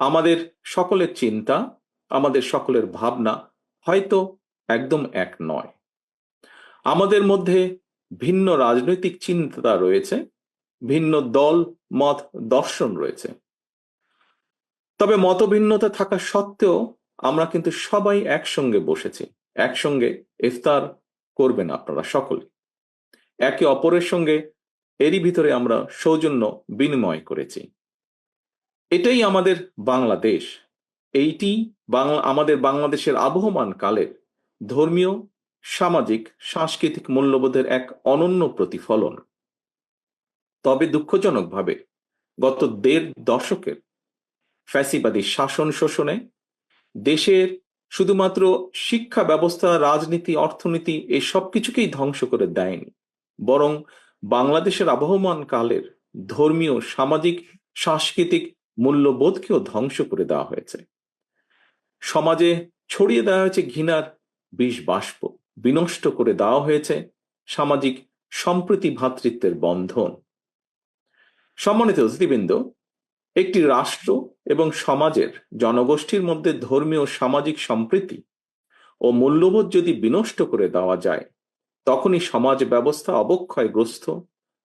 আমাদের সকলের চিন্তা, আমাদের সকলের ভাবনা হয়তো একদম এক নয়। আমাদের মধ্যে ভিন্ন রাজনৈতিক চিন্তা রয়েছে, ভিন্ন দল, মত দর্শন রয়েছে। তবে মতভিন্নতা থাকা সত্ত্বেও আমরা কিন্তু সবাই একসঙ্গে বসেছি, একসঙ্গে ইফতার করবেন আপনারা সকলে। একে অপরের সঙ্গে এরই ভিতরে আমরা সৌজন্য বিনিময় করেছি। এটাই আমাদের বাংলাদেশ। এইটি বাংলা আমাদের বাংলাদেশের আবহমান কালের ধর্মীয়, সামাজিক, সাংস্কৃতিক মূল্যবোধের এক অনন্য প্রতিফলন। তবে দুঃখজনকভাবে গত দেড় দশকের ফ্যাসিবাদী শাসন শোষণে দেশের শুধুমাত্র শিক্ষা ব্যবস্থা, রাজনীতি, অর্থনীতি এই সব কিছুকেই ধ্বংস করে দেয়নি। বরং বাংলাদেশের আবহমান কালের ধর্মীয়, সামাজিক, সাংস্কৃতিক মূল্যবোধকেও ধ্বংস করে দেওয়া হয়েছে। সমাজে ছড়িয়ে দেওয়া হয়েছে ঘৃণার বিষ বাষ্প, বিনষ্ট করে দেওয়া হয়েছে সামাজিক সম্প্রীতি ভ্রাতৃত্বের বন্ধন। সম্মানিত অতিথিবৃন্দ, একটি রাষ্ট্র এবং সমাজের জনগোষ্ঠীর মধ্যে ধর্মীয় সামাজিক সম্প্রীতি ও মূল্যবোধ যদি বিনষ্ট করে দেওয়া যায়, তখনই সমাজ ব্যবস্থা অবক্ষয়গ্রস্ত,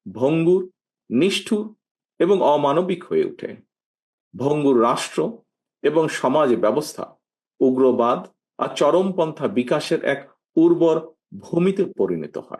ভঙ্গুর, নিষ্ঠুর এবং অমানবিক হয়ে ওঠে। ভঙ্গুর রাষ্ট্র এবং সমাজ ব্যবস্থা উগ্রবাদ আর চরমপন্থা বিকাশের এক উর্বর ভূমিতে পরিণত হয়।